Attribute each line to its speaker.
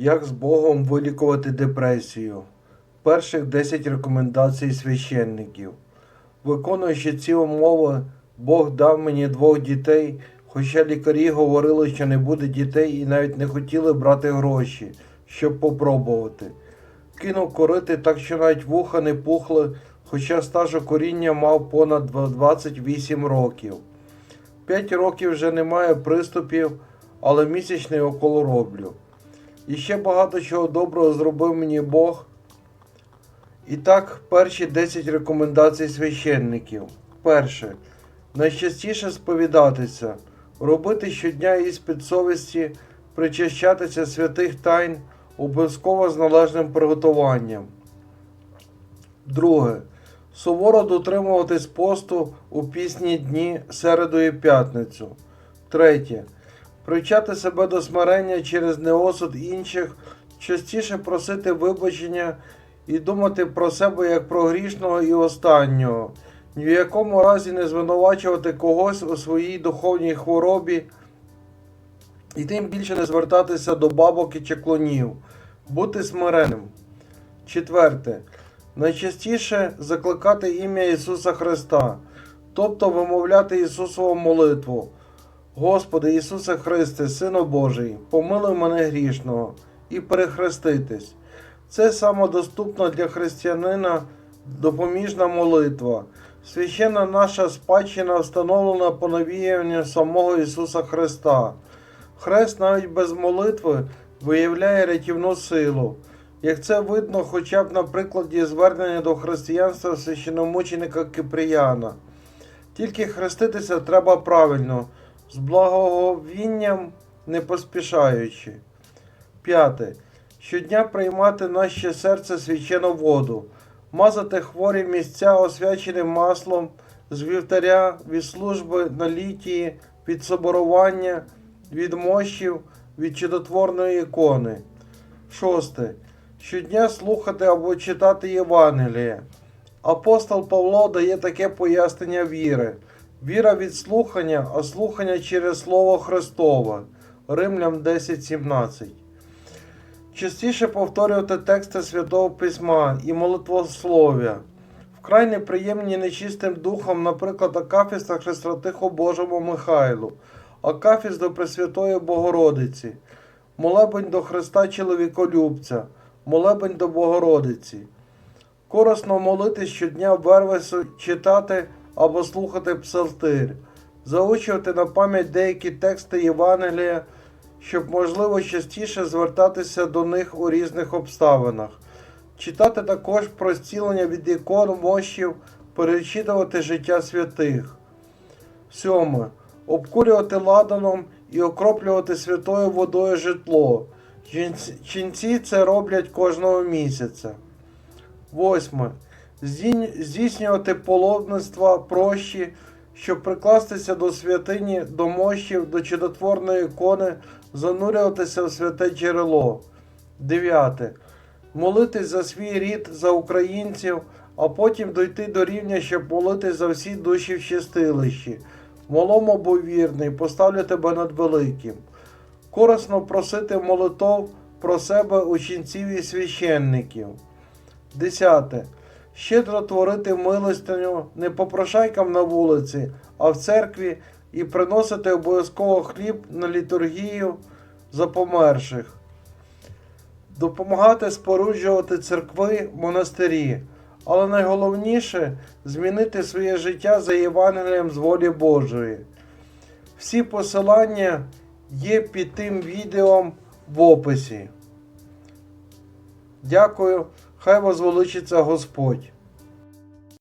Speaker 1: Як з Богом вилікувати депресію? Перших 10 рекомендацій священників. Виконуючи ці умови, Бог дав мені двох дітей, хоча лікарі говорили, що не буде дітей і навіть не хотіли брати гроші, щоб попробувати. Кинув корити так, що навіть вуха не пухли, хоча стажу коріння мав понад 28 років. 5 років вже немає приступів, але місячний окол роблю. І ще багато чого доброго зробив мені Бог. І так, перші 10 рекомендацій священників. Перше. Найчастіше сповідатися, робити щодня іспит совісті, причащатися святих тайн, обов'язково з належним приготуванням. Друге. Суворо дотримуватись посту у пісні дні середу і п'ятницю. Третє. Привчати себе до смирення через неосуд інших, частіше просити вибачення і думати про себе як про грішного і останнього, ні в якому разі не звинувачувати когось у своїй духовній хворобі, і тим більше не звертатися до бабок і чеклунів, бути смиренним. Четверте. Найчастіше закликати ім'я Ісуса Христа, тобто вимовляти Ісусову молитву. Господи Ісусе Христе, Сину Божий, помилуй мене грішного і перехреститись. Це самодоступна для християнина допоміжна молитва. Священна наша спадщина встановлена по навіянню самого Ісуса Христа. Хрест навіть без молитви виявляє рятівну силу. Як це видно хоча б на прикладі звернення до християнства священомученика Киприяна. Тільки хреститися треба правильно, з благоговінням не поспішаючи. П'яте. Щодня приймати наше серце свячену воду, мазати хворі місця освяченим маслом з вівтаря від служби на літії, від соборування, від мощів, від чудотворної ікони. Шосте. Щодня слухати або читати Євангеліє. Апостол Павло дає таке пояснення віри. Віра від слухання, а слухання через Слово Христове. Римлян 10.17. Частіше повторювати тексти Святого Письма і молитвослов'я. Вкрай неприємні нечистим духом, наприклад, Акафіста Хрестратиху Божому Михайлу, Акафіст до Пресвятої Богородиці, молебень до Христа Чоловіколюбця, молебень до Богородиці. Корисно молитись щодня вервесу читати або слухати псалтир, заучувати на пам'ять деякі тексти Євангелія, щоб можливо частіше звертатися до них у різних обставинах, читати також про зцілення від ікон, мощів, перечитувати життя святих. 7. Обкурювати ладаном і окроплювати святою водою житло. Ченці це роблять кожного місяця. 8. Здійснювати полотництва прощі, щоб прикластися до святині, до мощів, до чудотворної ікони, занурюватися в святе джерело. Дев'яте. Молитись за свій рід, за українців, а потім дойти до рівня, щоб молитись за всі душі в чистилищі. Був вірний, поставлю тебе над великим. Корисно просити молитов про себе ученців і священників. Десяте. Щедро творити милостиню не попрошайкам на вулиці, а в церкві і приносити обов'язково хліб на літургію за померших. Допомагати споруджувати церкви, монастирі. Але найголовніше змінити своє життя за Євангелієм з волі Божої. Всі посилання є під тим відео в описі. Дякую, хай возвеличиться Господь.